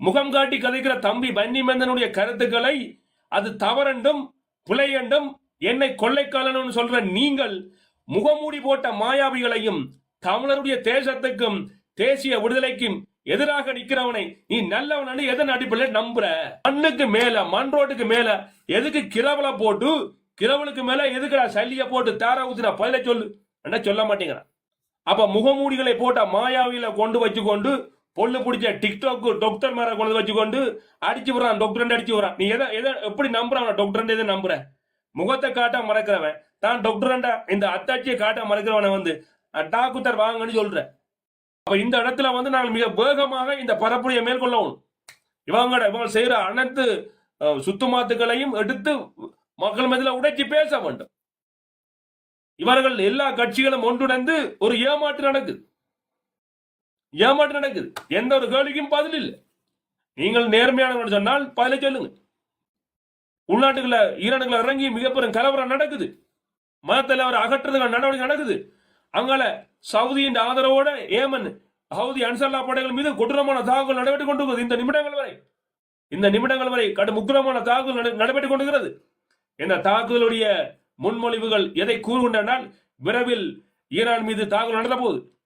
முகம் காட்டி கதைக்கிற தம்பி பன்னிமேந்தனுடைய கருத்துக்களை அது தவறென்றும் பிழையென்றும் என்னை கொள்ளைக்காலனும் சொல்ற நீங்கள் முகமூடி போட்ட மாயாவிகளையும் தமிழருடைய தேசத்துக்கும் தேசிய விடுதலைக்கும் எதிராக நிக்கிறவனை நீ நல்லவனு எதன் அடிப்படையில் நம்புற? மண்ணுக்கு மேல மண் ரோட்டுக்கு மேல எதுக்கு கிரவல போட்டு கிரவலுக்கு மேல எதுக்குடா சல்லிய போட்டு தார ஊத்துற? பதில சொல்லு. என்ன சொல்ல மாட்டேங்கிறான். அப்ப முகமூடிகளை போட்ட மாயாவில கொண்டு வச்சு கொண்டு பொண்ணு பிடிச்ச டிக்டாக்கு டாக்டர் மேல கொண்டு வச்சு கொண்டு அடிச்சு விடுறான் டாக்டர் அடிச்சு விடுறான். நீ எதை எதை எப்படி நம்புறான் டாக்டர் எதை நம்புற? முகத்தை காட்ட மறக்கிறவன். தான் டாக்டர் இந்த அத்தாட்சியை காட்ட மறக்கிறவனை வந்து டாக்குத்தர் வாங்கன்னு சொல்ற. அப்ப இந்த இடத்துல வந்து நாங்கள் மிக வேகமாக இந்த பரப்புரையை மேற்கொள்ளவும். இவங்க இவங்க செய்யற அனைத்து அஹ், எடுத்து மக்கள் மத்தியில் உடைச்சி பேச வேண்டும். இவர்கள் எல்லா கட்சிகளும் ஒன்றுணர்ந்து ஒரு ஏமாற்று நடக்குது. ஏமாற்று நடக்குது? எந்த ஒரு கேள்விக்கும் பதில் இல்லை. நீங்கள் நேர்மையானவர்கள் சொன்னால் பதில சொல்லுங்க. உள்நாட்டுக்குள்ள ஈரானுக்குள்ள இறங்கி மிகப்பெரும் கலவரம் நடக்குது. மதத்தில் அவர் அகற்றுறதுக்கான நடவடிக்கை நடக்குது. அங்கால சவுதியின் ஆதரவோட ஏமன் ஹவுதி அன்சல்லா படைகள் மீது கொடூரமான தாக்குதல் நடைபெற்றுக் கொண்டிருக்கிறது இந்த நிமிடங்கள் வரை. இந்த நிமிடங்கள் வரை கடும் உக்கிரமான தாக்குதல் நட- நடைபெற்றுக் கொண்டிருக்கிறது. இந்த தாக்குதலுடைய முன்மொழிவுகள் எதை கூறுகின்றனால் விரைவில் ஈரான் மீது தாக்குதல் நடந்த போகுது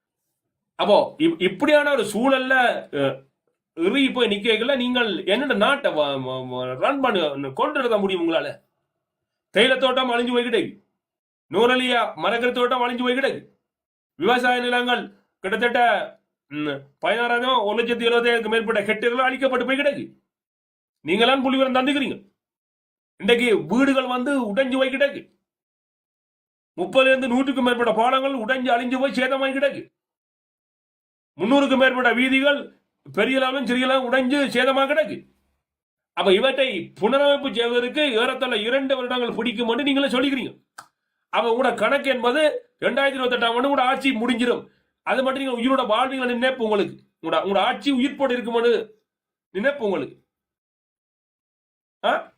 அப்போ இப்- இப்படியான ஒரு சூழல்ல இறுகி போய் நிக்கல நீங்கள் என்னென்ன நாட்டை ரன் பண்ண கொண்டு நடத்த முடியும் உங்களால. தேயிலை தோட்டம் அழிஞ்சு போய் கிடக்கு. நூறலியா மரக்கறி தோட்டம் அழிஞ்சு போய் கிடக்கு. விவசாய நிலங்கள் கிட்டத்தட்ட பதினாறாயிரம் ஒரு லட்சத்தி எழுபதாயிரத்துக்கு மேற்பட்ட ஹெக்டேர்கள் அழிக்கப்பட்டு போய் கிடக்கு. நீங்களாம் புலிவரம் தந்துக்கிறீங்க? இன்றைக்கு வீடுகள் வந்து உடைஞ்சு போய் கிடக்கு. முப்பதுல இருந்து நூற்றுக்கும் மேற்பட்ட பாலங்கள் உடைஞ்சு அழிஞ்சு போய் சேதமாகி கிடக்கு. முன்னூறுக்கும் மேற்பட்ட வீதிகள் பெரிய அளவிலும் சிறிய அளவும் உடைஞ்சு சேதமாக கிடக்கு. அப்ப இவற்றை புனரமைப்பு செய்வதற்கு ஏறத்தாழ இரண்டு வருடங்கள் பிடிக்கும் என்று நீங்களே சொல்லிக்கிறீங்க. அப்ப உங்களோட கணக்கு என்பது ரெண்டாயிரத்தி இருபத்தி எட்டாம் ஆண்டு கூட ஆட்சி முடிஞ்சிடும். அது மட்டும் நீங்க உயிரோட வாழ்வீங்க நினைப்பு உங்களுக்கு. உங்களோட உங்களோட ஆட்சி உயிர்ப்போடு இருக்குமென்னு நினைப்பு உங்களுக்கு. ஆ?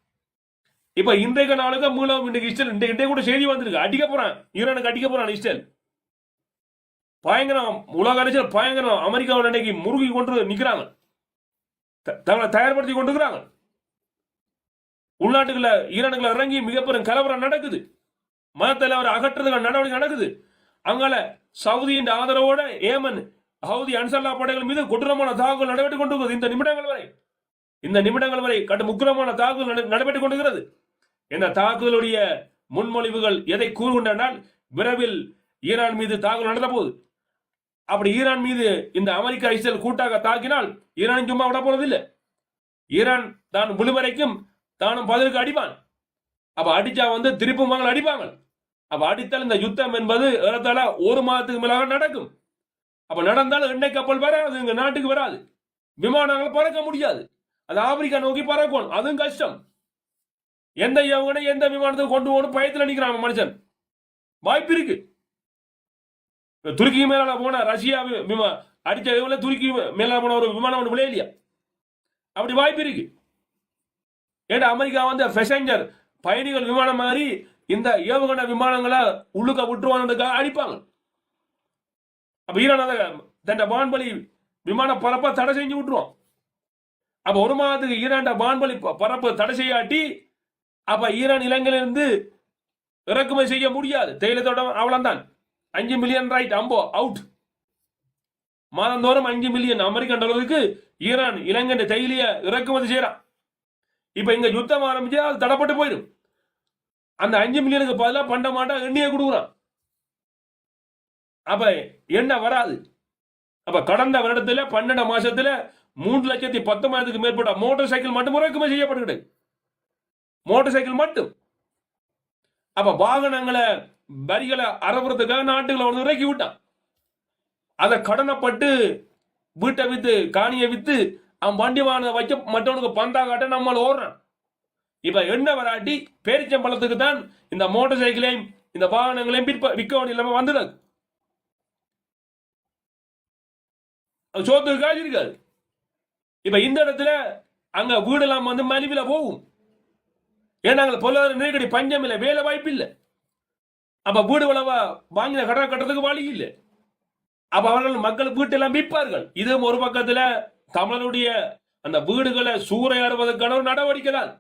இப்ப இன்றைக்கு நாளுக்கு மீளவும் இன்றைக்கு இஸ்டல் இன்றைக்கு கூட செய்தி வந்திருக்கு. அடிக்க போறான். ஈரானுக்கு அடிக்க போறான் இஸ்டல் பயங்கரம் உலக அரசியல் பயங்கரம் அமெரிக்காவில் இன்னைக்கு முருகி கொண்டு நிற்கிறாங்க த- தங்களை தயார்படுத்தி கொண்டிருக்கிறாங்க உள்நாட்டுக்குள்ள ஈரானுக்குள்ள இறங்கி மிகப்பெரும் கலவரம் நடக்குது. மதத்தில் அவர் அகற்றுறதுக்கான நடவடிக்கை நடக்குது. அங்கால சவுதியின் ஆதரவோட ஏமன் ஹவுதி அன்சல்லா படைகள் மீது கொடூரமான தாக்குதல் நடைபெற்றுக் கொண்டிருக்கிறது இந்த நிமிடங்கள் வரை இந்த நிமிடங்கள் வரை கடும் உக்கிரமான தாக்குதல் நடைபெற்றுக் கொண்டிருக்கிறது இந்த தாக்குதலுடைய முன்மொழிவுகள் எதை கூறுகின்றனால் விரைவில் ஈரான் மீது தாக்குதல் நடந்த போகுது அப்படி ஈரான் மீது இந்த அமெரிக்கா இஸ்ரேல் கூட்டாக தாக்கினால் ஈரான் சும்மா விட போறதில்லை ஈரான் தான் விழுவரைக்கும் தானும் பதிலுக்கு அடிப்பான். அப்ப அடிச்சா வந்து திருப்பும் மகள் அடிப்பாங்க அப்ப அடித்தால் இந்த யுத்தம் என்பது ஏறத்தாழ ஒரு மாதத்துக்கு மேலாக நடக்கும். அப்ப நடந்தால் எண்ணெய் கப்பல் வராது எங்க நாட்டுக்கு வராது. விமானங்கள் பறக்க முடியாது. அது ஆப்பிரிக்கா நோக்கி பறக்கும் அதுவும் கஷ்டம். எந்த எவனை எந்த விமானத்துக்கு கொண்டு போகணும் பயத்தில் நிற்கிறான் மனுஷன். வாய்ப்பு இருக்கு. துருக்கி மேல போன ரஷ்யா விமா அடிச்ச இவங்கள துருக்கி மேலால போன ஒரு விமானம் ஒன்று விளையலையா? அப்படி வாய்ப்பு இருக்கு. ஏன்னா அமெரிக்கா வந்து பெசஞ்சர் பயணிகள் விமானம் மாதிரி இந்த ஏவுகணை விமானங்களை உள்ளுக்க விட்டுருவானுக்காக அடிப்பாங்க. அப்ப ஈரான் அதை தன் வான்பலி விமான பரப்ப தடை செஞ்சு விட்டுருவோம் அப்ப ஒரு மாதத்துக்கு ஈரான் வான்பலி ப- பரப்பு தடை செய்யாட்டி அப்ப ஈரான் இலங்கையிலிருந்து இறக்குமதி செய்ய முடியாது. தேயிலை தோட்டம் அவ்வளவுதான். அஞ்சு மில்லியன் ரைட் அம்போ அவுட் மாதந்தோறும் அஞ்சு மில்லியன் அமெரிக்கன் டாலருக்கு ஈரான் இலங்கை தைலிய இறக்குமதி செய்யறான். இப்ப இங்க யுத்தம் ஆரம்பிச்சு அது தடப்பட்டு போயிடும். அந்த அஞ்சு மில்லியனுக்கு பதிலாக பண்ண மாட்டா எண்ணெயை கொடுக்குறான். அப்ப எண்ணெய் வராது. அப்ப கடந்த வருடத்துல பன்னெண்டு மாசத்துல மூன்று லட்சத்தி பத்தொன்பதுக்கு மேற்பட்ட மோட்டார் சைக்கிள் மட்டும் இறக்குமதி செய்யப்படுகிறது. மோட்டார் சைக்கிள் மட்டும். அப்ப வாகனங்களை வரிகளை அறவுறதுக்காக நாட்டுகளை ஒன்று இறக்கி விட்டான். அதை கடனைப்பட்டு வீட்டை வித்து காணியை வித்து அவன் வண்டி வாகனத்தை வைக்க மற்றவனுக்கு பந்தா காட்ட நம்மள ஓடுறான். இப்ப என்ன வராட்டி? பேரிச்சம்பழத்துக்கு தான் இந்த மோட்டார் சைக்கிளையும் இந்த வாகனங்களையும் விற்ப விற்க வேண்டிய இல்லாம வந்துடாது அது சோத்துக்கு காசு இருக்காது. இப்ப இந்த இடத்துல அங்க வீடெல்லாம் வந்து மலிவில போகும். ஏன்னா அங்க பொருளாதார நெருக்கடி பஞ்சம் இல்லை வேலை வாய்ப்பு இல்லை. அப்ப வீடு வளவா வாங்கின கடன் கட்டுறதுக்கு வழி இல்லை. அப்ப அவர்கள் மக்கள் வீட்டெல்லாம் விற்பார்கள். இதுவும் ஒரு பக்கத்துல தமிழனுடைய அந்த வீடுகளை சூறையாடுவதற்கான ஒரு நடவடிக்கை தான்.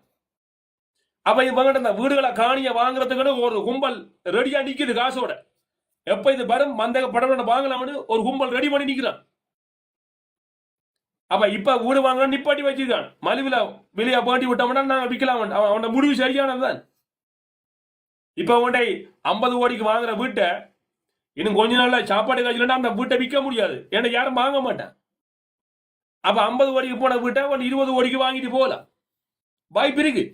அப்ப இவங்க அந்த வீடுகளை காணிய வாங்குறதுக்குன்னு ஒரு கும்பல் ரெடியா நிக்குது காசோட. எப்ப இது வரும்? மந்த படம் வாங்கலாம்னு ஒரு கும்பல் ரெடி பண்ணி நிக்கிறான். அப்ப இப்ப வீடு வாங்க நிப்பாட்டி வச்சிருக்கான். மலிவில வெளியே பாட்டி விட்டோம்னா நாங்க விற்கலாம் அவன் அவனோட முடிவு சரியானதுதான். இப்ப உன்னை ஐம்பது கோடிக்கு வாங்குற வீட்டை இன்னும் கொஞ்ச நாள்ல சாப்பாடு காய்ச்சலன்னா அந்த வீட்டை விற்க முடியாது. ஏன்னா யாரும் வாங்க மாட்டான். அப்ப ஐம்பது கோடிக்கு போன வீட்டை ஒன்று இருபது கோடிக்கு வாங்கிட்டு போகலாம் வாய்ப்பு இருக்கு.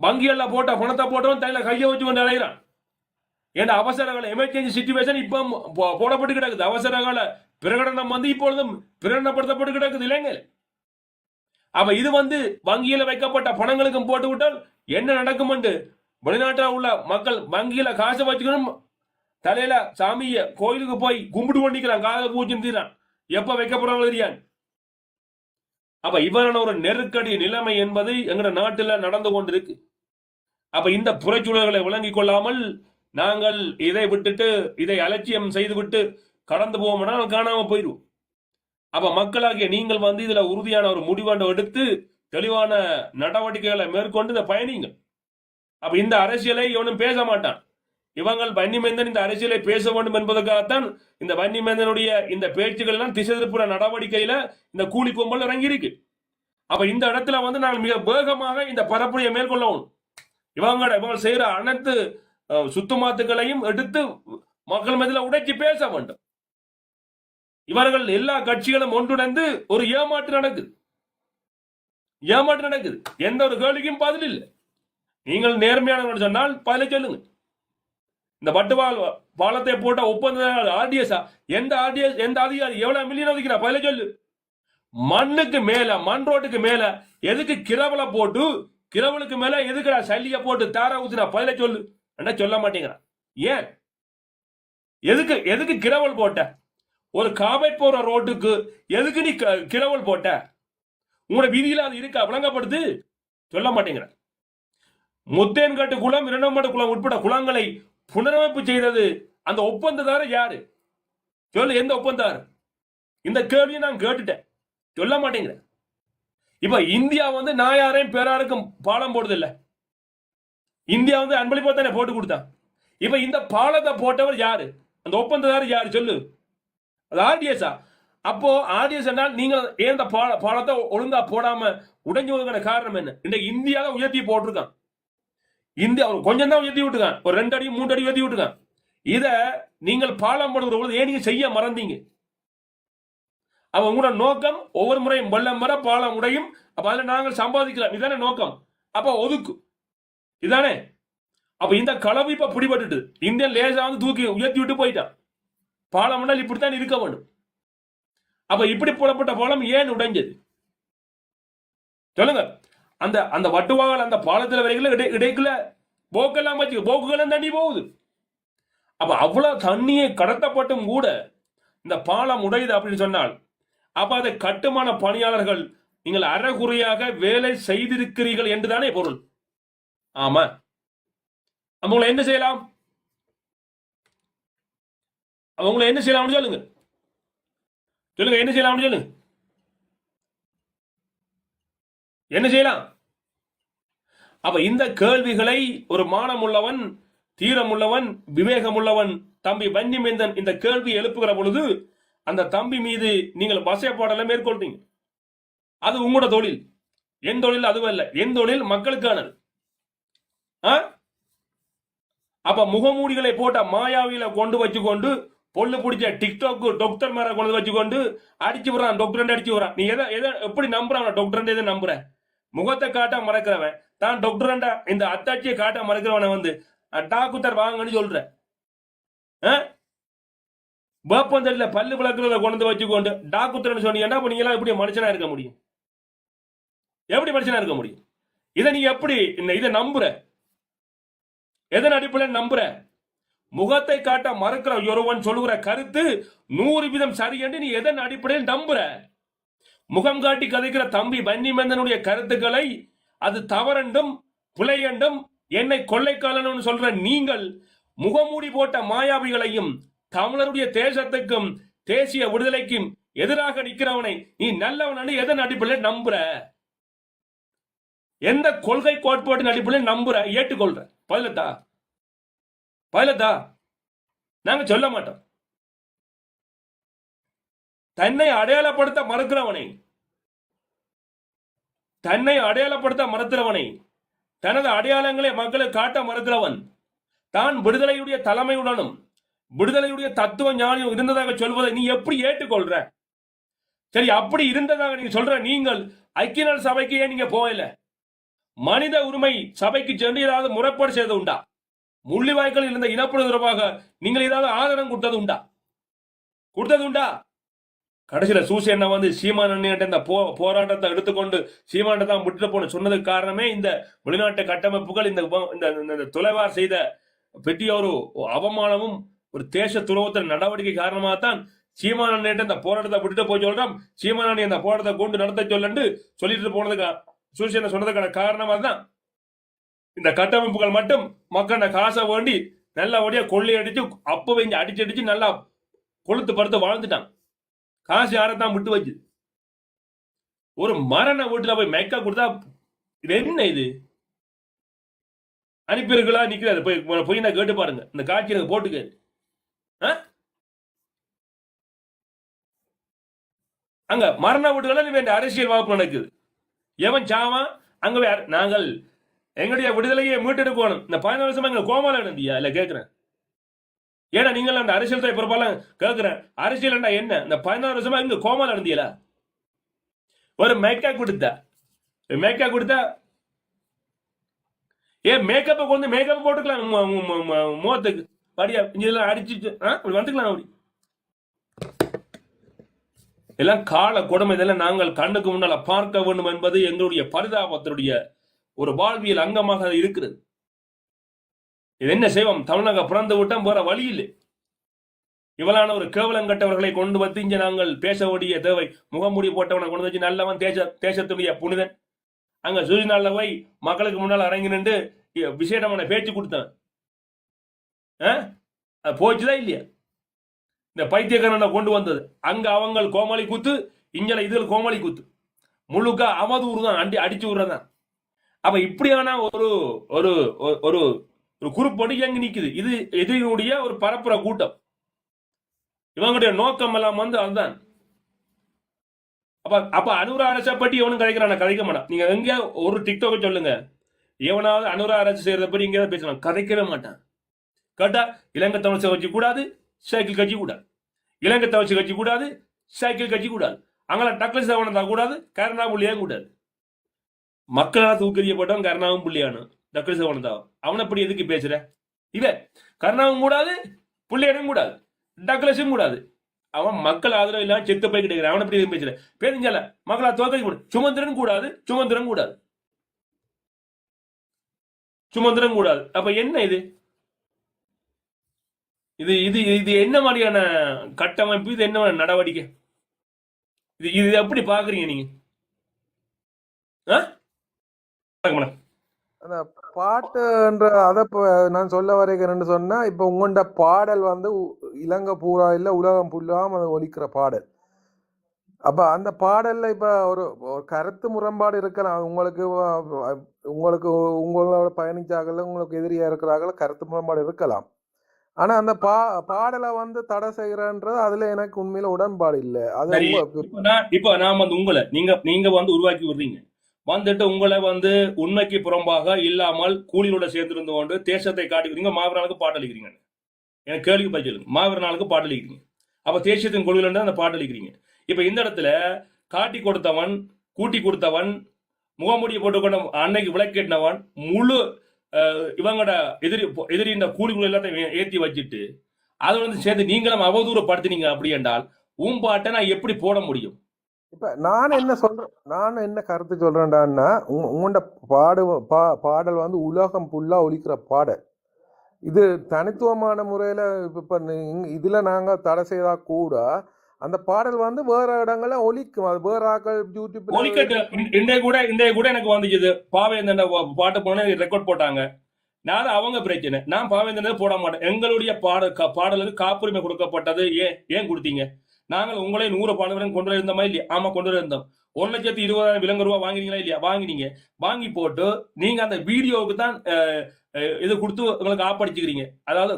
வங்கியெல்லாம் போட்ட பணத்தை போட்டவன் தலையில கையை வச்சு கொண்டு அலைகிறான் ஏன்னா அவசர கால எமர்ஜென்சி சுச்சுவேஷன் இப்போ போடப்பட்டு கிடக்குது. அவசர கால பிரகடனம் வந்து இப்பொழுதும் பிரகடனப்படுத்தப்பட்டு கிடக்குது இல்லைங்க அப்ப இது வந்து வங்கியில வைக்கப்பட்ட பணங்களுக்கும் போட்டு விட்டால் என்ன நடக்கும் என்று வெளிநாட்டில் உள்ள மக்கள் வங்கியில காசு வச்சுக்கணும். தலையில சாமிய கோயிலுக்கு போய் கும்பிட்டு கொண்டிருக்கிறான். காதல பூஜை தீரான் எப்ப வைக்க போறாங்களோ தெரியாது. அப்ப இவரான ஒரு நெருக்கடி நிலைமை என்பது எங்கட நாட்டில் நடந்து கொண்டிருக்கு. அப்ப இந்த புறச்சூழல்களை விளங்கிக் கொள்ளாமல் நாங்கள் இதை விட்டுட்டு இதை அலட்சியம் செய்துவிட்டு கடந்து போவோம்னா காணாம போயிடுவோம் அப்ப மக்களாகிய நீங்கள் வந்து இதுல உறுதியான ஒரு முடிவாண்ட எடுத்து தெளிவான நடவடிக்கைகளை மேற்கொண்டு இதை பயணிங்கள் அப்ப இந்த அரசியலை இவனும் பேச மாட்டான். இவங்கள் வன்னிமேந்தன் இந்த அரசியலை பேச வேண்டும் என்பதற்காகத்தான் இந்த வன்னிமேந்தனுடைய இந்த பேச்சுகள் எல்லாம் திசை திருப்புற நடவடிக்கையில இந்த கூலி கும்பல் இறங்கி இருக்கு அப்ப இந்த இடத்துல வந்து நாங்கள் மிக வேகமாக இந்த பரப்புரையை மேற்கொள்ளவும் இவங்களோட இவங்க செய்யற அனைத்து அஹ், சுத்தமாத்துக்களையும் எடுத்து மக்கள் மத்தியில் உடைச்சி பேச வேண்டும். இவர்கள் எல்லா கட்சிகளும் ஒன்றிணைந்து ஒரு ஏமாற்று நடக்குது. ஏமாற்று நடக்குது. எந்த ஒரு கேள்விக்கும் பதில் இல்லை. நீங்கள் நேர்மையானவர்கள் சொன்னால் பதில சொல்லுங்க இந்த பட்டுவால் பாலத்தை போட்ட ஒப்பந்த ஆர்டிஎஸ் எந்த ஆர்டிஎஸ் எந்த அதிகாரி எவ்வளவு மில்லியன் ஒதுக்கிறா பதில சொல்லு. மண்ணுக்கு மேல மண் ரோட்டுக்கு மேல எதுக்கு கிரவலை போட்டு கிரவலுக்கு மேல எதுக்குடா சல்லிய போட்டு தார ஊத்துறா பதில சொல்லு. என்ன சொல்ல மாட்டேங்கிறான். ஏன்? எதுக்கு எதுக்கு கிரவல் போட்ட? ஒரு காபேட் போற ரோட்டுக்கு எதுக்கு நீ க- கிரவல் போட்ட? உங்களோட விதியில அது இருக்கா? விளங்கப்படுது சொல்ல மாட்டேங்கிறேன். முத்தேன்காட்டு குளம் இரண்டாம் குளம் உட்பட குளங்களை புனரமைப்பு செய்தது அந்த ஒப்பந்ததாரர் யாரு? சொல்லு எந்த ஒப்பந்தார் இந்த கேள்வியை நான் கேட்டுட்டேன். சொல்ல மாட்டேங்கிறேன் இப்ப இந்தியா வந்து நான் யாரையும் பேராருக்கும் பாலம் போடுது இல்ல இந்தியா வந்து அன்பளிப்பா தானே போட்டு கொடுத்தான் இப்ப இந்த பாலத்தை போட்டவர் யாரு? அந்த ஒப்பந்ததாரர் யாரு? சொல்லு. அது ஆர்டிஎஸா அப்போ ஆர்டிஎஸ் என்றால் நீங்க ஏன் இந்த பால பாலத்தை ஒழுங்கா போடாம உடைஞ்சு போவதற்கான காரணம் என்ன? இன்றைக்கு இந்தியாவை உயர்த்தி போட்டிருக்கான். இந்தியா கொஞ்சம் தான் உயர்த்தி விட்டுக்கான் ஒரு ரெண்டு அடி மூன்று அடி உயர்த்தி விட்டுக்கான் இதை நீங்கள் பாலம் போடுகிற பொழுது ஏன் நீங்க செய்ய மறந்தீங்க? அவன் உங்களோட நோக்கம் ஒவ்வொரு முறையும் வெள்ளம் வர பாலம் உடையும். அப்ப அதில் நாங்கள் சம்பாதிக்கலாம். இதானே நோக்கம். அப்ப ஒதுக்கு. இதானே? அப்ப இந்த களவு இப்ப பிடிபட்டுட்டு இந்தியன் லேசா வந்து தூக்கி உயர்த்தி விட்டு போயிட்டான். பாலம் என்றால் இப்படித்தான் இருக்க வேண்டும். அப்ப இப்படி போடப்பட்ட பாலம் ஏன் உடைஞ்சது? சொல்லுங்க. அந்த அந்த வட்டுவாகல் அந்த பாலத்தில் வரைக்கும் இடை இடைக்குள்ள போக்கெல்லாம் வச்சு போக்குகளும் தண்ணி போகுது. அப்ப அவ்வளவு தண்ணியை கடத்தப்பட்டும் கூட இந்த பாலம் உடையுது அப்படின்னு சொன்னால் அப்ப அதை கட்டுமான பணியாளர்கள் நீங்கள் அறகுறையாக வேலை செய்திருக்கிறீர்கள் என்றுதானே பொருள். ஆமா. அவங்களை என்ன செய்யலாம்? அவங்களை என்ன செய்யலாம்னு சொல்லுங்க. சொல்லுங்க என்ன செய்யலாம்னு சொல்லுங்க. என்ன செய்யலாம்? அப்ப இந்த கேள்விகளை ஒரு மானமுள்ளவன் தீரமுள்ளவன் விவேகமுள்ளவன் தம்பி வன்னிமேந்தன் இந்த கேள்வி எழுப்புகிற பொழுது அந்த தம்பி மீது நீங்கள் வசைப்பாடலை மேற்கொள்றீங்க. அது உங்களோட தொழில். என் தொழில் அதுவும் இல்லை என் தொழில் மக்களுக்கானது. ஆ? அப்ப முகமூடிகளை போட்ட மாயாவியில கொண்டு வச்சுக்கொண்டு பொண்ணு பிடிச்ச டிக்டாக் டாக்டர் மேல கொண்டு வச்சுக்கொண்டு அடிச்சு விடுறான் டாக்டர் அடிச்சு விடுறான். நீ எதை எதை எப்படி நம்புறான்? டாக்டர் எதை நம்புற? முகத்தை காட்ட மறக்கிறவன். தான் டாக்டர் இந்த அத்தாட்சியை காட்ட மறக்கிறவனை வந்து டாக்குத்தர் வாங்கன்னு சொல்ற. வேப்பந்தடியில பல்லு விளக்குறத கொண்டு வந்து வச்சுக்கொண்டு டாக்குத்தர்னு சொன்னீங்கன்னா அப்ப நீங்க எல்லாம் எப்படி மனுஷனா இருக்க முடியும். எப்படி மனுஷனா இருக்க முடியும்? இதை நீ எப்படி இதை நம்புற? எதன் அடிப்படையில் நம்புற? முகத்தை காட்ட மறுக்கிற ஒருவன் சொல்லுகிற கருத்து நூறு வீதம் சரி என்று நீ எதன் அடிப்படையில் நம்புற? முகம் காட்டி கதைக்கிற தம்பி பன்னிமந்தனுடைய கருத்துக்களை அது தவறென்றும் பிழை என்னை கொள்ளைக்காலன்னு சொல்ற நீங்கள் முகமூடி போட்ட மாயாவிகளையும் தமிழருடைய தேசத்துக்கும் தேசிய விடுதலைக்கும் எதிராக நிக்கிறவனை நீ நல்லவன் எதன் அடிப்படையில் நம்புற? எந்த கொள்கை கோட்பாட்டின் அடிப்படையில் நம்புற? ஏற்றுக்கொள்ற. பதிலத்தா? பதிலத்தா? நாங்க சொல்ல மாட்டோம். தன்னை அடையாளப்படுத்த மறுக்கிறவனை தன்னை அடையாளப்படுத்த மறுக்கிறவனை தனது அடையாளங்களை மக்களுக்கு காட்ட மறுக்கிறவன். தான் விடுதலையுடைய தலைமையுடனும் விடுதலையுடைய தத்துவ ஞானியும் இருந்ததாக சொல்வதை நீ எப்படி ஏற்றுக்கொள்ற? சரி அப்படி இருந்ததாக நீங்க சொல்ற நீங்கள் ஐக்கிய நாள் சபைக்கு ஏன் நீங்க போகல? மனித உரிமை சபைக்கு சென்று ஏதாவது முறைப்பாடு செய்தது உண்டா? முள்ளிவாய்க்கள் இருந்த இனப்படுவது தொடர்பாக நீங்கள் ஏதாவது ஆதரவு கொடுத்தது உண்டா? கொடுத்தது உண்டா? கடைசியில் சூசேனை வந்து சீமான் அண்ணிட்ட இந்த போ போராட்டத்தை எடுத்துக்கொண்டு சீமான்ட்ட தான் விட்டுட்டு போன சொன்னதுக்கு காரணமே இந்த வெளிநாட்டு கட்டமைப்புகள் இந்த இந்த இந்த- இந்த துளைவார் செய்த பெரிய ஒரு அவமானமும் ஒரு தேச துரோகத்தின் நடவடிக்கை காரணமாகத்தான் சீமான் அண்ணிட்ட இந்த போராட்டத்தை விட்டுட்டு போய் சொல்றோம் சீமான் அண்ணி அந்த போராட்டத்தை கொண்டு நடத்த சொல்லண்டு சொல்லிட்டு போனதுக்கு சூசேனை சொன்னதுக்கான காரணமாக தான் இந்த கட்டமைப்புகள் மட்டும் மக்கள காசை வேண்டி நல்லபடியாக கொள்ளை அடிச்சு அப்பவே இங்க அடிச்சு அடிச்சு நல்லா கொளுத்து படுத்து வாழ்ந்துட்டான். காசு யாரைத்தான் விட்டு வைக்குது? ஒரு மரண வீட்டுல போய் மைக்கா கொடுத்தா இது என்ன இது? அனுப்பியிருங்களா நிக்கிறாரு. போய் போய் நான் கேட்டு பாருங்க. இந்த காட்சி எனக்கு போட்டுக்க ஆ? அங்க மரண வீட்டுகள வேண்டிய அரசியல் வாய்ப்பு நடக்குது. எவன் சாவான்? அங்க போய் நாங்கள். எங்களுடைய விடுதலையை மீட்டெடுக்கணும். இந்த பதினாலு வருஷமா எங்க கோமால இருந்தியா இல்ல கேக்குறேன். ஏன்னா நீங்கள் அந்த அரசியல் துறை பொறுப்பாலும் கேட்கிறேன் அரசியல் என்ன? இந்த பதினாறு வருஷமா இங்க கோமால இருந்தீங்களா? ஒரு மேக்கப் கொடுத்த. மேக்கப் கொடுத்தா. ஏன் மேக்கப்பை கொண்டு மேக்கப் போட்டுக்கலாம். முகத்துக்கு. படியா இதெல்லாம் அடிச்சுட்டு ஆ, அப்படி வந்துக்கலாம் அப்படி. எல்லாம் கால கொடுமை இதெல்லாம் நாங்கள் கண்ணுக்கு முன்னால பார்க்க வேண்டும் என்பது எங்களுடைய பரிதாபத்தினுடைய ஒரு வாழ்வியல் அங்கமாக இருக்கிறது. இது என்ன செய்வோம் தமிழக பிறந்து விட்டோம் போற வழி இல்லை. இவளான ஒரு கேவலம் கட்டவர்களை கொண்டு வந்து இங்கே நாங்கள் பேச வேண்டிய தேவை. முகமூடி போட்டவனை கொண்டு வச்சு நல்லவன் தேச தேசத்துடைய புனிதன். அங்க சூரியனால போய் மக்களுக்கு முன்னால் இறங்கி நின்று விசேடமான பேச்சு கொடுத்தவன் ஆ? அது போச்சுதான் இல்லையா? இந்த பைத்தியக்காரனை கொண்டு வந்தது. அங்க அவங்க கோமாளி கூத்து இங்கே இதில் கோமாளி கூத்து. முழுக்க அவதூறு தான் அடி அடிச்சு விடுறதான் அப்ப இப்படியான ஒரு ஒரு ஒரு- ஒரு குறுப்படி எங்க நிக்குது. இது எதிரியுடைய ஒரு பரப்புற கூட்டம். இவங்களுடைய நோக்கம் எல்லாம் வந்து அதுதான். அப்ப அப்ப அனுரா அரசை பற்றி எவனும் கதைக்கிறான்? கதைக்க மாட்டான். நீங்க எங்க ஒரு டிக்டாக்க சொல்லுங்க. எவனாவது அனுரா அரசு செய்யறத பற்றி எங்கேயாவது பேசலாம். கதைக்கவே மாட்டான். கேட்டா இலங்கை தமிழ்ச்சி கட்சி கூடாது சைக்கிள் கட்சி கூடாது. இலங்கை தமிழ்ச்சி கட்சி கூடாது சைக்கிள் கட்சி கூடாது. அங்கே டக்ளஸ் சவனம் கூடாது கருணா புள்ளியும் கூடாது. மக்களால் தூக்கறியப்பட்டவன் கருணாவும் புள்ளியானும் டக்ளஸ் தான் அவனை அப்படி எதுக்கு பேசுற? இவ கருணாவும் கூடாது பிள்ளையிடம் கூடாது டக்லஸும் கூடாது. அவன் மக்கள் ஆதரவு இல்லாம செத்து போய் கிடைக்கிறான் அவனை அப்படி எதுவும் பேசுற பேருஞ்சால மக்களா தோக்கடி கூடாது சுமந்திரன் கூடாது சுமந்திரன் கூடாது. சுமந்திரம் கூடாது. அப்ப என்ன இது? இது இது இது என்ன மாதிரியான கட்டமைப்பு? இது என்ன நடவடிக்கை? இது இது எப்படி பாக்குறீங்க நீங்க? ஆ? வணக்கம் மேடம். அந்த பாட்டுன்ற அதை இப்போ நான் சொல்ல வரைக்கிறேன்னு சொன்னா இப்போ உங்கள்ட பாடல் வந்து இலங்கை பூரா இல்லை உலகம் ஃபுல்லாக அது ஒலிக்கிற பாடல். அப்போ அந்த பாடல்ல இப்போ ஒரு கருத்து முரண்பாடு இருக்கலாம். உங்களுக்கு உங்களுக்கு உங்களோட பயணிச்சாகல உங்களுக்கு எதிரியா இருக்கிறாங்கள கருத்து முரண்பாடு இருக்கலாம். ஆனா அந்த பா பாடலை வந்து தடை செய்யறன்றது அதுல எனக்கு உண்மையில உடன்பாடு இல்லை. அது இப்ப நான் வந்து உங்களை நீங்க நீங்க வந்து உருவாக்கி விடுறீங்க. வந்துட்டு உங்களை வந்து உண்மைக்கு புறம்பாக இல்லாமல் கூலியோட சேர்ந்திருந்து கொண்டு தேசத்தை காட்டி மாவீர நாளுக்கு பாட்டு அளிக்கிறீங்க. எனக்கு கேள்வி பதில் சொல்லுங்க. மாவீர நாளுக்கு பாட்டு அளிக்கிறீங்க. அப்ப தேசியத்தின் கொள்கையில அந்த பாட்டு அளிக்கிறீங்க. இப்ப இந்த இடத்துல காட்டி கொடுத்தவன் கூட்டி கொடுத்தவன் முகமூடியை போட்டுக்கொண்ட அன்னைக்கு விளக்கேட்டினவன் முழு இவங்களோட எதிரி எதிரி இந்த கூலிகள் எல்லாத்தையும் ஏற்றி வச்சுட்டு அதை வந்து சேர்ந்து நீங்களும் அவதூறப்படுத்தினீங்க அப்படி என்றால் உம்பாட்டை நான் எப்படி போட முடியும்? இப்ப நான் என்ன சொல்றேன் நான் என்ன கருத்து சொல்றேன்டான்னா உங்க- பாடு பா பாடல் வந்து உலகம் ஃபுல்லா ஒலிக்கிற பாடல். இது தனித்துவமான முறையில இப்ப இப்ப நீங்க- இதுல நாங்க தடை செய்தா கூட அந்த பாடல் வந்து வேற இடங்கள்ல ஒலிக்கும். அது வேற ஆக்கள் யூடியூப் ஒலிக்கட்டு. இன்றைய கூட இன்றைய கூட எனக்கு வந்துச்சு பாவேந்தன் பாட்டு போன ரெக்கார்ட் போட்டாங்க. நான் அவங்க பிரச்சனை. நான் பாவேந்தன் போட மாட்டேன். எங்களுடைய பாட பாடலுக்கு காப்புரிமை கொடுக்கப்பட்டது. ஏன் ஏன் கொடுத்தீங்க? நாங்கள் உங்களே நூறு பாடுவரையும் கொண்டு இருந்தோமா இல்லையா? ஆமா கொண்டு இருந்தோம் ஒரு லட்சத்தி இருபதாயிரம் விலங்கு ரூபா வாங்கினீங்களா இல்லையா? வாங்கினீங்க. வாங்கி போட்டு நீங்க அந்த வீடியோவுக்கு தான் இது கொடுத்து உங்களுக்கு ஆப்படிச்சுக்கிறீங்க அதாவது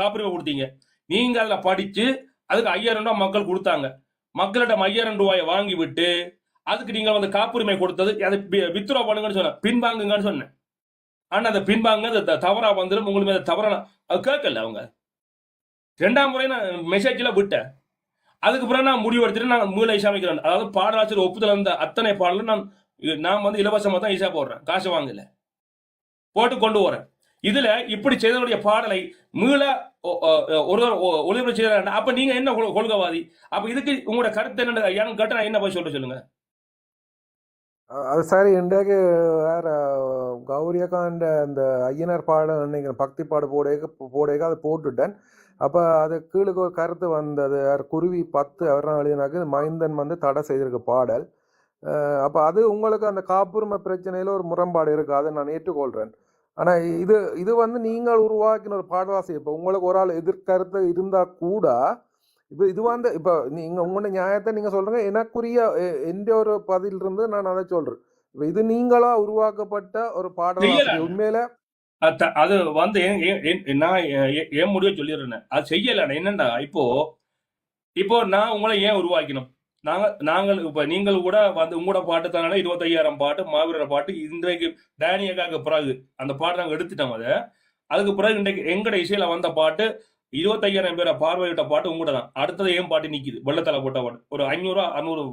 காப்புரிமை கொடுத்தீங்க. நீங்க அதில் படிச்சு அதுக்கு ஐயாயிரம் ரூபாய் மக்கள் கொடுத்தாங்க. மக்களிடம் ஐயாயிரம் ரூபாயை வாங்கி விட்டு அதுக்கு நீங்க வந்து காப்புரிமை கொடுத்தது அதை வித்ரா பண்ணுங்கன்னு சொன்னேன். பின்வாங்குங்கன்னு சொன்னேன். ஆனா அதை பின்வாங்க த- தவறா வந்துடும் உங்களுக்கு தவறான தவறா அது கேட்கல அவங்க. ரெண்டாம் முறை நான் மெசேஜ்ல விட்டேன். அதுக்கு பிறகு நான் முடிவு எடுத்துட்டு நான் மூளை இசாமிக்கிறேன் அதாவது பாடலாசிரியர் ஒப்புதல் இருந்த அத்தனை பாடலும் நான் நான் வந்து இலவசமாக தான் இசா போடுறேன். காசு வாங்கல. போட்டு கொண்டு வரேன் இதுல இப்படி செய்தவருடைய பாடலை மீள ஒரு ஒளிபரப்பு செய்யறாங்க அப்ப நீங்க என்ன கொள்கைவாதி? அப்ப இதுக்கு உங்களோட கருத்து என்ன ஏன்னு கேட்டு நான் என்ன போய் சொல்ல சொல்லுங்க. அது சரி. இன்றைக்கு வேற கௌரியகாண்ட அந்த ஐயனார் பாடம் நினைக்கிறேன் பக்தி பாடு போடேக்க போடேக்கு அதை போட்டுட்டேன். அப்போ அது கீழுக்கு ஒரு கருத்து வந்தது. யார் குருவி பத்து அவர் எழுதினாக்கு மைந்தன் வந்து தடை செய்திருக்க பாடல். அப்போ அது உங்களுக்கு அந்த காப்புரிமை பிரச்சனையில் ஒரு முரண்பாடு இருக்குது அதை நான் ஏற்றுக்கொள்கிறேன் ஆனால் இது இது வந்து நீங்கள் உருவாக்கின ஒரு பாடவாசி இப்போ உங்களுக்கு ஒரு ஆள் எதிர்கருத்து இருந்தால் கூட இப்போ இது வந்து இப்போ நீங்கள் உங்களோட நியாயத்தை நீங்கள் சொல்கிறீங்க எனக்குரிய எ- எந்த ஒரு பதில் இருந்து நான் அதை சொல்கிறேன் இப்போ இது நீங்களா உருவாக்கப்பட்ட ஒரு பாடவாசி. உண்மையில அது வந்து என்- நான் எ- என் முடிவை சொல்லிடுறேன் அது செய்யலை. என்னண்டா இப்போ இப்போ நான் உங்களை ஏன் உருவாக்கணும் நாங்கள் நாங்கள் இப்போ நீங்கள் கூட வந்து உங்களோட பாட்டு தானே இருபத்தையாயிரம் பாட்டு மாவீரர் பாட்டு இன்றைக்கு டேனியக்காக பிறகு அந்த பாட்டு நாங்கள் எடுத்துட்டோம் அதை. அதுக்கு பிறகு இன்றைக்கு எங்கட இசையில வந்த பாட்டு இருபத்தையாயிரம் பேரை பார்வையிட்ட பாட்டு உங்கள்கிட்ட தான். அடுத்தது ஏன் பாட்டு நிற்கிது வெள்ளத்தலை போட்ட பாட்டு. ஒரு ஐநூறு அறுநூறு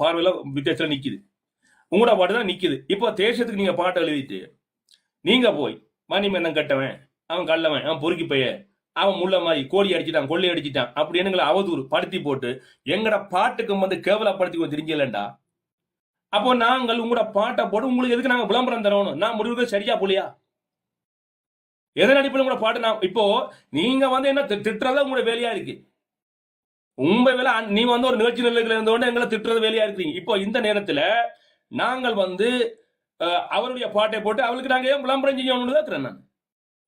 பார்வையில் வித்தியாசத்தில் நிற்கிது உங்களோட பாட்டு தான் நிற்கிது இப்போ தேசத்துக்கு நீங்கள் பாட்டு எழுதிட்டு நீங்கள் போய் மணிமன்னன் கட்டவன் அவன் கள்ளவன் அவன் பொறுக்கி பைய அவன் முள்ள மாதிரி கோழி அடிச்சிட்டான் கொள்ளை அடிச்சிட்டான் அப்படி எங்களை அவதூறு படுத்தி போட்டு எங்கட பாட்டுக்கு வந்து கேவலப்படுத்தி தெரிஞ்சலண்டா அப்போ நாங்கள் உங்களோட பாட்டை போட்டு உங்களுக்கு எதுக்கு நாங்கள் விளம்பரம் தரணும்? நான் முடிவுக்கு சரியா போலியா எதன் அடிப்படையில் கூட பாட்டு நான் இப்போ நீங்க வந்து என்ன தி- திட்டுறதா உங்களோட வேலையா இருக்கு? உங்க வேலை நீ வந்து ஒரு நிகழ்ச்சி நிலையில இருந்தோட எங்களை திட்டுறது வேலையா இருக்கீங்க இப்போ இந்த நேரத்துல நாங்கள் வந்து அவருடைய பாட்டை போட்டு அவளுக்கு நாங்கள் ஏன் விளம்பரம் செய்யணும்னு தான் நான்.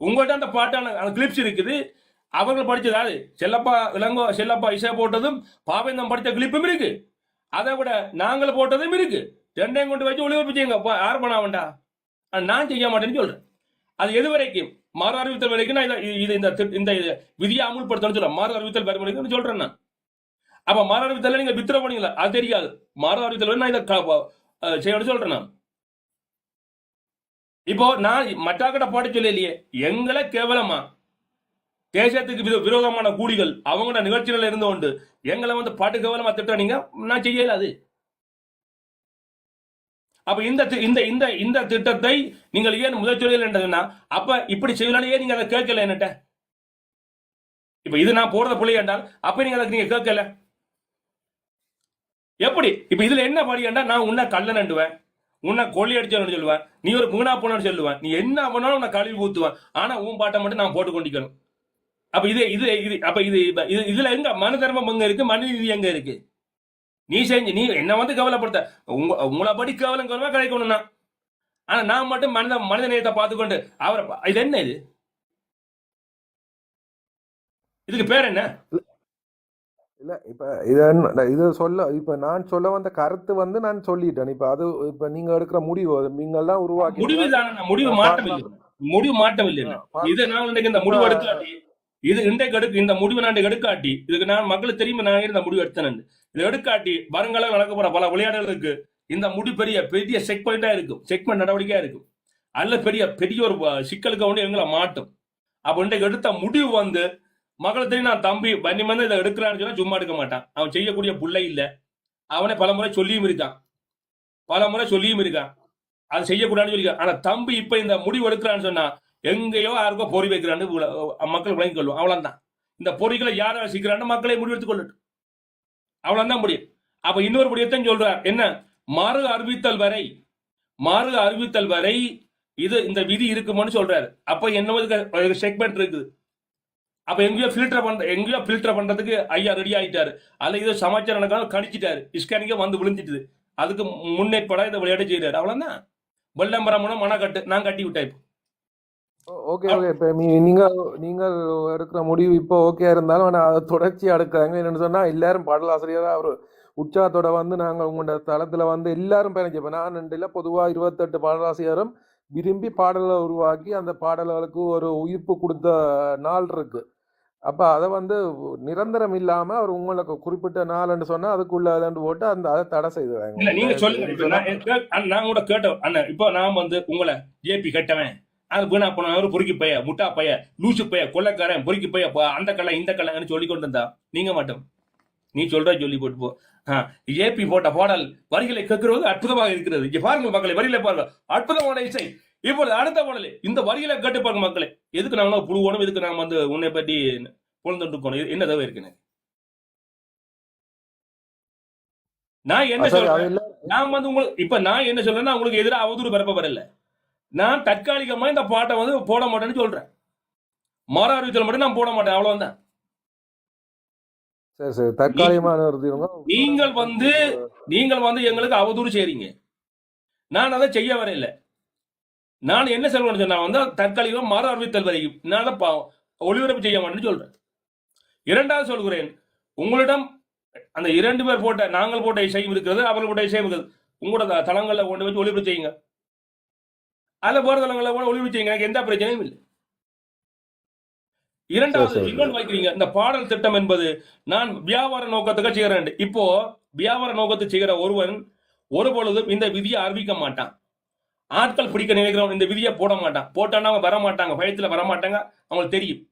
உங்கள்கிட்ட அந்த பாட்டான அந்த கிளிப்ஸ் இருக்குது. அவர்கள் படித்தது அது. செல்லப்பா இளங்கோ செல்லப்பா இசை போட்டதும் பாவேந்தம் படித்த கிளிப்பும் இருக்கு. அதை விட நாங்கள் போட்டதும் இருக்கு. ரெண்டையும் கொண்டு வச்சு ஒளிபரப்பு செய்யுங்க அப்பா, யார் பண்ண வேண்டாம் நான் செய்ய மாட்டேன்னு சொல்றேன். அது எது வரைக்கும்? மறு அறிவித்தல் வரைக்கும் நான் இதை- இது இந்த இந்த விதியை அமுல்படுத்தணும்னு சொல்றேன். மறு அறிவித்தல் வரை வரைக்கும் சொல்றேன் நான். அப்ப மறு அறிவித்தல் நீங்க வித்திர பண்ணீங்களா அது தெரியாது. மறு அறிவித்தல் நான் இதை க- செய்யணும்னு சொல்றேன் நான். இப்போ நான் மற்றாக்கிட்ட பாட்டு சொல்லலையே எங்களை கேவலமா? தேசத்துக்கு விரோதமான கூலிகள் அவங்களோட நிகழ்ச்சிகள் இருந்து கொண்டு எங்களை வந்து பாட்டு கேவலமா திட்டுறீங்க நான் செய்யல அது அப்ப இந்த தி- இந்த இந்த இந்த திட்டத்தை நீங்கள் ஏன் முதல் சொல்லல என்றதுன்னா அப்ப இப்படி செய்யலாம் நீங்க அதை கேட்கல என்னட்ட? இப்ப இது நான் போறத பிள்ளை என்றால் அப்ப நீங்க அதை நீங்க கேட்கல? எப்படி? இப்ப இதுல என்ன படி என்றா நான் உன்னை கல்ல நண்டுவேன். உன்னை கொள்ளி அடிச்சவனு சொல்லுவேன். நீ ஒரு வீணா போனு சொல்லுவேன். நீ என்ன பண்ணாலும் உன்னை கழுவி ஊத்துவேன். ஆனா உன் பாட்டை மட்டும் நான் போட்டு கொண்டிக்கணும். அப்ப இது இது இது அப்ப இது இது இதுல எங்க? மனு தர்மம் எங்க இருக்கு? மனு நீதி எங்க இருக்கு? நீ செஞ்சு நீ என்ன வந்து கவலைப்படுத்த? உங்க உங்களை படி கவலம் கவலமா கிடைக்கணும்னா ஆனா நான் மட்டும் மனித மனித நேயத்தை பார்த்துக்கொண்டு அவரை இது என்ன இது? இதுக்கு பேர் என்ன? இல்ல இப்ப இத இது சொல்ல இப்ப நான் சொல்ல வந்த கருத்து வந்து நான் சொல்லிட்டேன். இப்ப அது இப்ப நீங்க எடுக்கிற முடிவு நீங்கள் தான் உருவாக்கி முடிவு முடிவு மாற்றமில்லை முடிவு மாற்றமில்லை இதை நான் இன்றைக்கு இந்த முடிவு எடுக்காட்டி இது இன்றைக்கு எடுக்க இந்த முடிவு நான் எடுக்காட்டி இதுக்கு நான் மக்களுக்கு தெரியுமா நான் இந்த முடிவு எடுத்தேன். இதை எடுக்காட்டி வருங்காலம் நடக்க போற பல விளையாட்டுகளுக்கு இந்த முடிவு பெரிய பெரிய செக் பாயிண்டா இருக்கும். செக்மெண்ட் நடவடிக்கையா இருக்கும். அல்ல பெரிய பெரிய ஒரு சிக்கலுக்கு வந்து எங்களை மாட்டும் அப்ப இன்றைக்கு எடுத்த முடிவு வந்து மகளை தெரியும் நான் தம்பி பண்ணி இதை எடுக்கிறான்னு சொன்னா சும்மா எடுக்க மாட்டான். அவன் செய்யக்கூடிய புள்ளை இல்லை. அவனே பல முறை சொல்லியும் இருக்கான். பல முறை சொல்லியும் இருக்கான். அது செய்யக்கூடாதுன்னு சொல்லியிருக்கான். ஆனா தம்பி இப்ப இந்த முடிவு எடுக்கிறான்னு சொன்னா எங்கேயோ யாருக்கோ பொறி வைக்கிறான்னு மக்கள் மக்கள் விளங்கிக் கொள்ளும் அவ்வளவுதான். இந்த பொறிகளை யார் ரசிக்கிறான்னு மக்களே முடிவெடுத்துக் கொள்ளட்டும். அவ்வளவுதான் முடியும் அப்ப இன்னொரு முடியத்தையும் சொல்றார். என்ன? மறு அறிவித்தல் வரை மறு அறிவித்தல் வரை இது இந்த விதி இருக்குமான்னு சொல்றாரு. அப்ப என்ன செக்மெண்ட் இருக்குது? அப்ப எங்கேயோ ஃபில்டர் பண்ற எங்கேயோ ஃபில்டர் பண்றதுக்கு ஐயா ரெடி ஆயிட்டாரு. அதுல ஏதோ சமாச்சாரம் நடக்காம கணிச்சிட்டாரு. இஸ்கானிக்கே வந்து விழுந்துட்டுது. அதுக்கு முன்னேற்பட இந்த விளையாட செய்யறாரு அவ்வளவுதான். வெள்ளம்பரம் மூலம் மன கட்டு நான் கட்டி விட்டேன் இப்போ. ஓகே ஓகே இப்போ நீங்கள் நீங்கள் எடுக்கிற முடிவு இப்போ ஓகே இருந்தாலும் ஆனால் அதை தொடர்ச்சியாக எடுக்கிறாங்க என்னென்னு சொன்னால் எல்லாரும் பாடலாசிரியராக ஒரு உற்சாகத்தோட வந்து நாங்கள் உங்களோட தளத்தில் வந்து எல்லாரும் பயணிச்சு இப்போ நான் ரெண்டில் பொதுவாக இருபத்தெட்டு பாடலாசிரியரும் விரும்பி பாடலை உருவாக்கி அந்த பாடல்களுக்கு ஒரு உயிர்ப்பு கொடுத்த நாள் இருக்குது அப்போ அதை வந்து நிரந்தரம் இல்லாமல் அவர் உங்களுக்கு குறிப்பிட்ட நாள்னு சொன்னால் அதுக்குள்ள அதுன்னு போட்டு அந்த அதை தடை செய்துறாங்க. இல்ல நீங்க சொல்லுங்க. நான் கூட கேட்டோம் அண்ணன் இப்போ நான் வந்து உங்களை ஜேபி கட்டவன். அது வீணா போன ஒரு பொறுக்கி பைய முட்டா பைய லூசு பைய கொள்ளக்காரன் பொறுக்கி பைய போ- அந்த கல்ல இந்த கல்லன்னு சொல்லி கொண்டு இருந்தா நீங்க மட்டும். நீ சொல்ற சொல்லி போட்டு போ. ஏபி போட்ட பாடல் வரிகளை கேட்கிறது அற்புதமாக இருக்கிறது. இங்க பாருங்க மக்களை வரிகளை பாருங்க. அற்புதமான இசை. இப்பொழுது அடுத்த பாடல் இந்த வரிகளை கேட்டு பாருங்க மக்களே. எதுக்கு நாங்க புழுவோனும் எதுக்கு நாம வந்து உன்னை பற்றி இருக்கணும் இது என்ன தேவை இருக்குன்னு நான் என்ன சொல்றேன்? நான் வந்து உங்களுக்கு இப்ப நான் என்ன சொல்றேன்னா உங்களுக்கு எதிராக அவதூறு பரப்ப வரல. நான் தற்காலிகமா இந்த பாட்டை வந்து போட மாட்டேன்னு சொல்றேன். மர அறிவித்தல் மட்டும் நான் போட மாட்டேன் அவ்வளவுதான். சரி சரி நிறுத்திடுங்க நீங்கள் வந்து நீங்கள் வந்து எங்களுக்கு அவதூறு செய்றீங்க. நான் அதை செய்ய வரையில. நான் என்ன சொல்றேன்னு சொன்னா வந்து தற்காலிகம் மர அறிவித்தல் வரைக்கும் நான் ஒளிபரப்பு செய்ய மாட்டேன்னு சொல்றேன். இரண்டாவது சொல்கிறேன் உங்களிடம் அந்த இரண்டு பேர் போட்ட நாங்கள் போட்ட இசையும் இருக்கிறது அவர்கள் போட்ட இசையும் இருக்கிறது. உங்களோட தளங்கள்ல கொண்டு வச்சு ஒளிபரப்பு செய்யுங்க. அதுல போற தளங்கள்ல கூட ஒளிபரப்பு செய்யுங்க எனக்கு எந்த பிரச்சனையும் இல்லை. இரண்டாவது. இன்னொன்று வைக்கிறீங்க இந்த பாடல் திட்டம் என்பது நான் வியாபார நோக்கத்துக்கு செய்கிறேன். இப்போ வியாபார நோக்கத்துக்கு செய்கிற ஒருவன் ஒரு பொழுதும் இந்த விதியை அறிவிக்க மாட்டான். ஆட்கள் பிடிக்க நினைக்கிறவன் இந்த விதியை போட மாட்டான். போட்டான்னா அவங்க வர மாட்டாங்க வரமாட்டாங்க. வர மாட்டாங்க அவங்களுக்கு தெரியும்.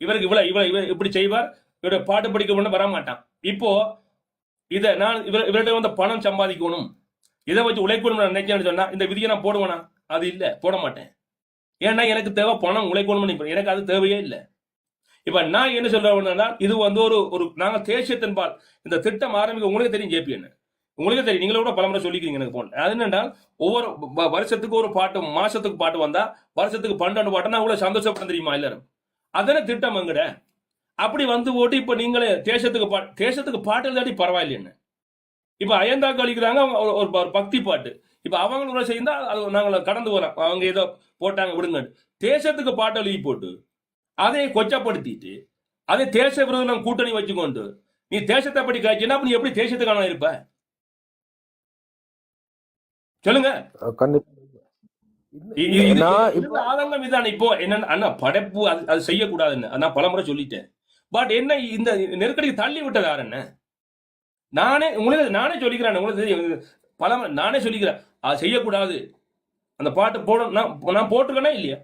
இவருக்கு இவ்வளோ இவ்வளோ இவர் இப்படி செய்வார். இவருடைய பாட்டு படிக்க முன்ன வரமாட்டான். இப்போ இதை நான் இவர் இவர்கிட்ட வந்து பணம் சம்பாதிக்கணும். இதை வச்சு உழைக்கணும்னு நான் நினைச்சேன்னு சொன்னால் இந்த விதியை நான் போடுவேனா? அது இல்லை. போட மாட்டேன். ஏன்னா எனக்கு தேவை பணம் உழைக்கணும்னு நினைப்பேன். எனக்கு அது தேவையே இல்லை. இப்ப நான் என்ன சொல்றேன்னா இது வந்து ஒரு ஒரு நாங்கள் தேசியத்தின்பால் இந்த திட்டம் ஆரம்பிக்க உங்களுக்கு தெரியும் ஜேபி என்ன உங்களுக்கு தெரியும். நீங்களும் கூட பலமுறை சொல்லிக்கிறீங்க எனக்கு போன் அது என்னென்றால் ஒவ்வொரு வருஷத்துக்கு ஒரு பாட்டு மாசத்துக்கு பாட்டு வந்தா வருஷத்துக்கு பன்னெண்டு பாட்டுனா அவ்வளவு சந்தோஷப்பட தெரியுமா எல்லாரும்? அதான திட்டம் எங்கட அப்படி வந்து ஓட்டு இப்ப நீங்களே தேசத்துக்கு பாட்டு தேசத்துக்கு பாட்டு இல்லாட்டி பரவாயில்லை இப்ப அயந்தா கழிக்கிறாங்க அவங்க ஒரு- ஒரு பக்தி பாட்டு. இப்ப அவங்களோட சேர்ந்தா அது நாங்கள் கடந்து வரோம் அவங்க ஏதோ போட்டாங்க விடுங்க. தேசத்துக்கு பாட்டு எழுதி போட்டு அதை கொச்சப்படுத்திட்டு அதை தேச விரோதம் கூட்டணி வச்சுக்கொண்டு நீ தேசத்தை படி காய்ச்சினா அப்ப நீ எப்படி தேசத்துக்கான இருப்ப? சொல்லுங்க. ஆதங்கம் இதான்? இப்போ என்ன அண்ணா படைப்பு அது அது செய்யக்கூடாதுன்னு. நான் பலமுறை சொல்லிட்டேன். பட் என்ன இந்த நெருக்கடிக்கு தள்ளி விட்டது யார் என்ன நானே உங்களுக்கு நானே சொல்லிக்கிறேன் உங்களுக்கு. பல நானே சொல்லிக்கிறேன். அது செய்யக்கூடாது. அந்த பாட்டு போட நான் நான் போட்டிருக்கேனா இல்லையா?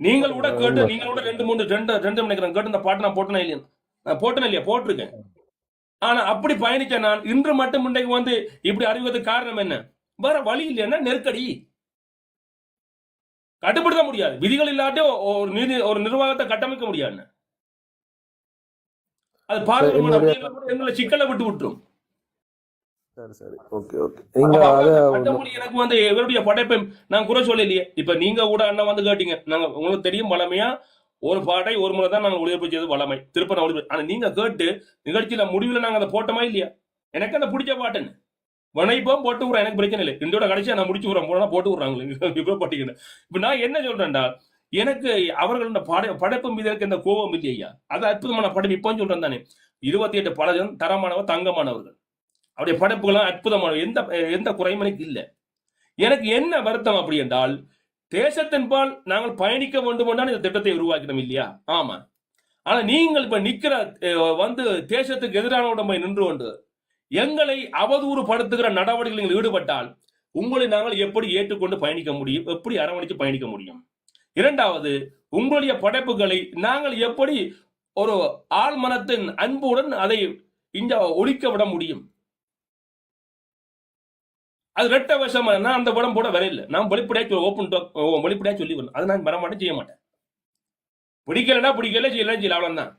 நீங்கள் கூட கேட்டு நீங்கள் கூட ரெண்டு மூணு ரெண்டு ரெண்டு நினைக்கிறேன். கேட்டு இந்த பாட்டு நான் போட்டேனா இல்லையா? நான் போட்டேனா இல்லையா? போட்டிருக்கேன். ஆனா அப்படி பயணிச்ச நான் இன்று மட்டும் இன்றைக்கு வந்து இப்படி அறிவதற்கு காரணம் என்ன? வேற வழி இல்லைன்னா நெருக்கடி. கட்டுப்படுத்த முடியாது. விதிகள் இல்லாட்டி ஒரு நீதி ஒரு நிர்வாகத்தை கட்டமைக்க முடியாது அது எங்களை சிக்கலை விட்டு விட்டுரும். எனக்கு வந்து இவருடைய படைப்பை நான் குறை சொல்லலையே. இப்ப நீங்க கூட அண்ணன் வந்து கேட்டீங்க. நாங்க உங்களுக்கு தெரியும் வளமையா. ஒரு பாட்டை ஒரு முறை தான் நாங்க ஒளிபரப்பு செய்தது வளமை. திருப்ப நான் ஒளிபரப்பு ஆனா நீங்க கேட்டு நிகழ்ச்சியில முடிவுல நாங்க அதை போட்டோமா இல்லையா? எனக்கு அந்த பிடிச்ச பாட்டுன்னு. வனைப்போம் போட்டு விடுறேன் எனக்கு பிரச்சனை இல்லை. இந்தோட கடைசியா நான் முடிச்சு விடுறேன். போனா போட்டு விடுறாங்களே. இப்ப பட்டிக்கிறேன் இப்ப நான் என்ன சொல்றேன்டா? எனக்கு அவர்களோட படை படைப்பு மீது இருக்க இந்த கோபம் இல்லையா அது அற்புதமான படைப்பு. இப்போ சொல்றேன் தானே. இருபத்தி எட்டு பலரும் தரமானவர் தங்கமானவர்கள். அவருடைய படைப்புகள்லாம் அற்புதமான எந்த எந்த குறையும் எனக்கு இல்லை. எனக்கு என்ன வருத்தம் அப்படி என்றால் தேசத்தின்பால் நாங்கள் பயணிக்க வேண்டும் என்றால் இந்த திட்டத்தை உருவாக்கினோம் இல்லையா? ஆமா. ஆனா நீங்கள் இப்ப நிக்கிற வந்து தேசத்துக்கு எதிரான உடம்பை நின்று கொண்டு எங்களை அவதூறு படுத்துகிற நடவடிக்கைகளில் ஈடுபட்டால் உங்களை நாங்கள் எப்படி ஏற்றுக்கொண்டு பயணிக்க முடியும்? எப்படி அரவணைத்து பயணிக்க முடியும்? இரண்டாவது உங்களுடைய படைப்புகளை நாங்கள் எப்படி ஒரு ஆழ்மனத்தின் அன்புடன் அதை இங்க ஒழிக்க விட முடியும்? அது ரெட்ட வருஷம் நான் அந்த படம் போட வரையில. நான் வெளிப்படையா ஓப்பன் வெளிப்படையா சொல்லி வரணும் அதை நான் வர மாட்டேன் செய்ய மாட்டேன். பிடிக்கலன்னா பிடிக்கல செய்யலாம் செய்யல அவ்வளவுதான்.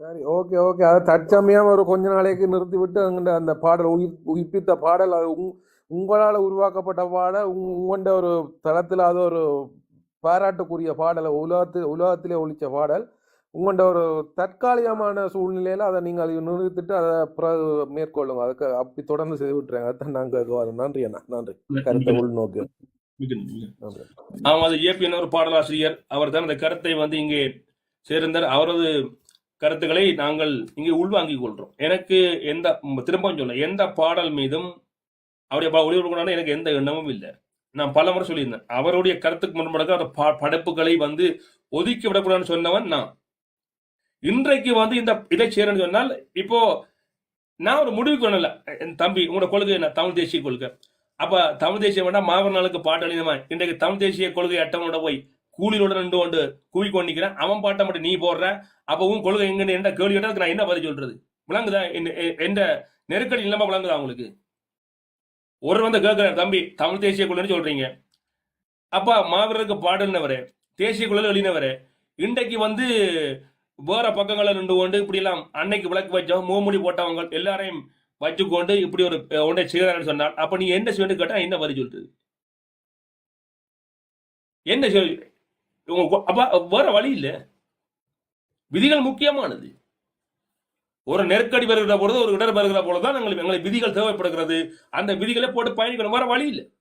சரி ஓகே ஓகே அதை தற்சமயம் ஒரு கொஞ்ச நாளைக்கு நிறுத்தி விட்டு அங்கிட்ட அந்த பாடல் உயிர் உயிர்ப்பித்த பாடல் அது உங் உங்களால் உருவாக்கப்பட்ட பாடல் உங் உங்கள்ட ஒரு தளத்தில் அது ஒரு பாராட்டுக்குரிய பாடல் உலகத்தில் உலகத்திலே ஒழிச்ச பாடல். உங்கள்ட ஒரு தற்காலிகமான சூழ்நிலையில் அதை நீங்கள் அதை நிறுத்திட்டு அதை பிறகு மேற்கொள்ளுங்க. அதுக்கு அப்படி தொடர்ந்து செய்து விட்டுறேன். அதான் நாங்கள் நன்றி அண்ணா. நன்றி. கருத்தை உள்நோக்கு. ஆமாம் அது ஏபிஎன் ஒரு பாடலாசிரியர் அவர் தான் அந்த கருத்தை வந்து இங்கே சேர்ந்தார். அவரது கருத்துக்களை நாங்கள் இங்கே உள்வாங்கிக் கொள்கிறோம் எனக்கு எந்த திரும்பவும் சொல்ல எந்த பாடல் மீதும் அவருடைய ப- எனக்கு எந்த எண்ணமும் இல்லை. நான் பல முறை சொல்லியிருந்தேன் அவருடைய கருத்துக்கு முன்பதாக அந்த ப- படைப்புகளை வந்து ஒதுக்கி விடக்கூடாதுன்னு சொன்னவன் நான். இன்றைக்கு வந்து இந்த இதை சேரன்னு சொன்னால் இப்போ நான் ஒரு முடிவுக்கு வரல. என் தம்பி உங்களோட கொள்கை என்ன? தமிழ் தேசிய கொள்கை. அப்ப தமிழ் தேசிய வேண்டாம் மாவீர நாளுக்கு பாட்டு அழிந்தவன் இன்றைக்கு தமிழ் தேசிய கொள்கை அட்டவனோட போய் கூலியோட ரெண்டு கொண்டு கூவி கொண்டிக்கிறேன் அவன் பாட்டை மட்டும் நீ போடுற. அப்ப உன் கொள்கை எங்கன்னு என்ன கேள்வி கேட்டால் நான் என்ன பதில் சொல்றது? விளங்குதா? என்ன- எ- எந்த நெருக்கடி இல்லாம விளங்குதா உங்களுக்கு? ஒரு வந்து கேட்கிறார் தம்பி தமிழ் தேசிய குழுன்னு சொல்றீங்க. அப்பா மாவீரருக்கு பாடுனவர் தேசிய குழல் எழுதினவரு இன்றைக்கு வந்து வேற பக்கங்களை நின்று கொண்டு இப்படி எல்லாம். அன்னைக்கு விளக்கு வச்சோம் மூமுடி போட்டவங்க எல்லாரையும் வச்சுக்கொண்டு இப்படி ஒரு ஒன்றை செய்கிறான்னு சொன்னால் அப்ப நீ என்ன செய்யணும் கேட்டா என்ன பதில் சொல்றது? என்ன இவங்க அப்ப வேற வழி இல்லை. விதிகள் முக்கியமானது. ஒரு நெருக்கடி வருகிற பொழுது ஒரு இடர் வருகிற பொழுதுதான் எங்களுக்கு எங்களுக்கு விதிகள் தேவைப்படுகிறது. அந்த விதிகளை போட்டு பயணிக்கணும். வேற வழி இல்லை.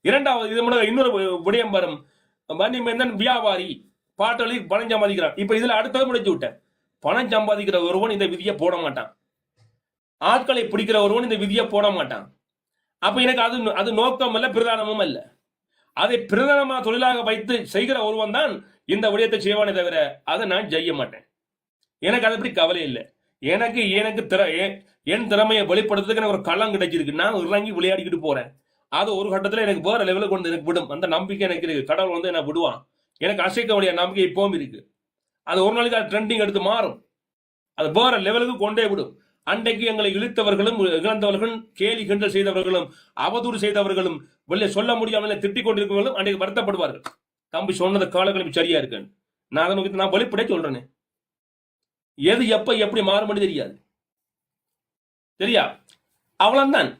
இரண்டாவது இது மட்டும் இன்னொரு விடயம் வரும். மணிமேந்தன் வியாபாரி பாட்டலி பணம் சம்பாதிக்கிறான். இப்ப இதுல அடுத்தது முடிச்சு விட்டேன். பணம் சம்பாதிக்கிற ஒருவன் இந்த விதியை போட மாட்டான். ஆட்களை பிடிக்கிற ஒருவன் இந்த விதியை போட மாட்டான். அப்ப எனக்கு அது அது நோக்கம் அல்ல பிரதானமும் இல்லை. அதை பிரதானமா தொழிலாக வைத்து செய்கிற ஒருவன் தான் இந்த விடயத்தை செய்வானே தவிர அதை நான் செய்ய மாட்டேன். எனக்கு அதை பற்றி கவலை இல்லை. எனக்கு எனக்கு திற என் திறமையை வெளிப்படுத்துறதுக்கு எனக்கு ஒரு களம் கிடைச்சிருக்கு. நான் இறங்கி விளையாடிக்கிட்டு போறேன். அது ஒரு கட்டத்தில் எனக்கு வேற லெவலுக்கு கொண்டு எனக்கு விடும். அந்த நம்பிக்கை எனக்கு இருக்கு. கடவுள் வந்து என்ன விடுவான். எனக்கு அசைக்க முடியாத நம்பிக்கை இப்போவும் இருக்கு. அது ஒரு நாளைக்கு அது ட்ரெண்டிங் எடுத்து மாறும். அது வேற லெவலுக்கு கொண்டே விடும். அன்றைக்கு எங்களை இழுத்தவர்களும் இழந்தவர்களும் கேலி கிண்டல் செய்தவர்களும் அவதூறு செய்தவர்களும் வெளியே சொல்ல முடியாமல் திட்டிக் கொண்டிருக்கிறவர்களும் அன்றைக்கு வருத்தப்படுவார்கள். தம்பி சொன்னது காலக்கணிப்பு சரியா இருக்கு நான் அதை நோக்கி நான் வெளிப்படைய சொல்றேனே. எது எப்ப எப்படி மாறுபடி தெரியாது. சரியா? அவ்வளவுதான்.